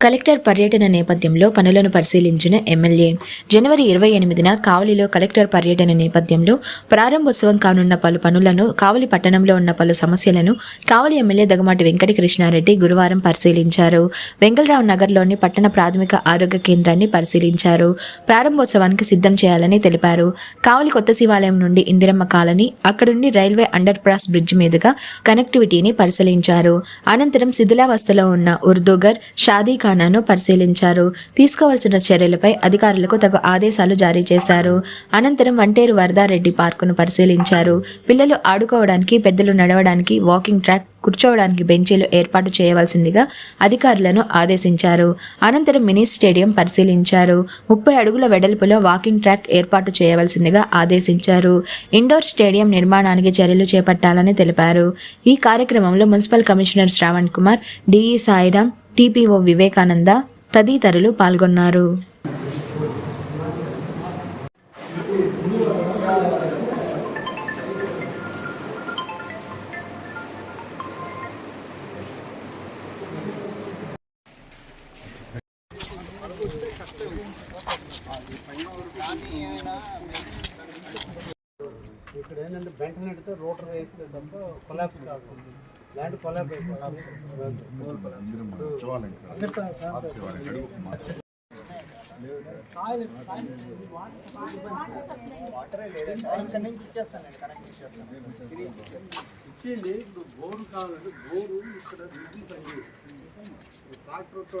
Collector పర్యటన నేపథ్యంలో పనులను పరిశీలించిన ఎమ్మెల్యే. జనవరి ఇరవై ఎనిమిదిన కావలిలో కలెక్టర్ పర్యటన నేపథ్యంలో ప్రారంభోత్సవం కానున్న పలు పనులను కావలి పట్టణంలో ఉన్న పలు సమస్యలను కావలి ఎమ్మెల్యే దగమాటి వెంకటకృష్ణారెడ్డి గురువారం పరిశీలించారు. వెంగళరావు నగర్లోని పట్టణ ప్రాథమిక ఆరోగ్య కేంద్రాన్ని పరిశీలించారు. ప్రారంభోత్సవానికి సిద్ధం చేయాలని తెలిపారు. కావలి కొత్త శివాలయం నుండి ఇందిరమ్మ కాలనీ అక్కడుండి రైల్వే అండర్ పాస్ బ్రిడ్జ్ మీదుగా కనెక్టివిటీని పరిశీలించారు. అనంతరం శిథిలావస్థలో ఉన్న ఉర్దూగర్ షాదీ ఖానాను పరిశీలించారు. తీసుకోవాల్సిన చర్యలపై అధికారులకు తగు ఆదేశాలు జారీ చేశారు. అనంతరం వంటేరు వరదారెడ్డి పార్కును పరిశీలించారు. పిల్లలు ఆడుకోవడానికి పెద్దలు నడవడానికి వాకింగ్ ట్రాక్ కూర్చోవడానికి బెంచీలు ఏర్పాటు చేయవలసిందిగా అధికారులను ఆదేశించారు. అనంతరం మినీ స్టేడియం పరిశీలించారు. ముప్పై అడుగుల వెడల్పులో వాకింగ్ ట్రాక్ ఏర్పాటు చేయవలసిందిగా ఆదేశించారు. ఇండోర్ స్టేడియం నిర్మాణానికి చర్యలు చేపట్టాలని తెలిపారు. ఈ కార్యక్రమంలో municipal commissioner Shravan Kumar DE Sairam TPO Vivekananda తదితరులు పాల్గొన్నారు. ఇక్కడ ఏంటంటే వెంటనే నెడితే రోటర్ వేస్తే తప్ప కొలాప్స్ కాకుండా ల్యాండ్ కొలాప్ ఇచ్చేయండి ఇప్పుడు బోరు కావాలంటే బోరు ఇక్కడ రివ్యూ పని ట్రాక్టర్తో